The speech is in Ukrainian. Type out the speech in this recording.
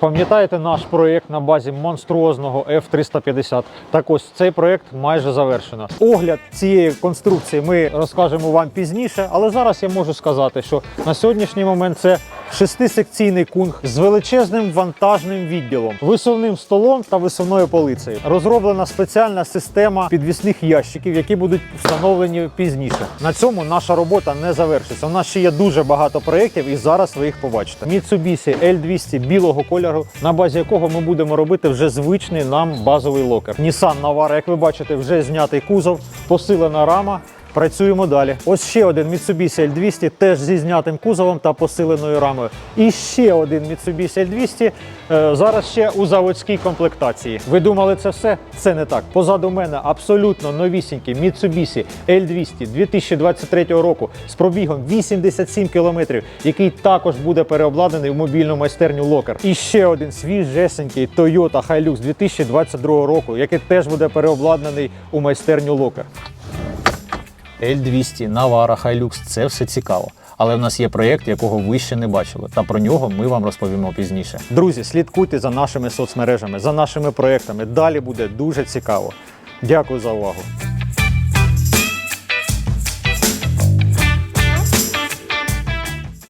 Пам'ятаєте наш проєкт на базі монструозного F350? Так ось цей проєкт майже завершено. Огляд цієї конструкції ми розкажемо вам пізніше, але зараз я можу сказати, що на сьогоднішній момент це шестисекційний кунг з величезним вантажним відділом, висувним столом та висувною полицею. Розроблена спеціальна система підвісних ящиків, які будуть встановлені пізніше. На цьому наша робота не завершиться. У нас ще є дуже багато проєктів, і зараз ви їх побачите. Mitsubishi L200 білого кольору, на базі якого ми будемо робити вже звичний нам базовий локер. Nissan Navara, як ви бачите, вже знятий кузов, посилена рама. Працюємо далі. Ось ще один Mitsubishi L200, теж зі знятим кузовом та посиленою рамою. І ще один Mitsubishi L200, е, зараз ще у заводській комплектації. Ви думали це все? Це не так. Позаду мене абсолютно новісінький Mitsubishi L200 2023 року з пробігом 87 кілометрів, який також буде переобладнаний в мобільну майстерню Локер. І ще один свіжесенький Toyota Hilux 2022 року, який теж буде переобладнаний у майстерню Локер. L200, Navara, Hilux – це все цікаво. Але в нас є проєкт, якого ви ще не бачили, та про нього ми вам розповімо пізніше. Друзі, слідкуйте за нашими соцмережами, за нашими проєктами. Далі буде дуже цікаво. Дякую за увагу.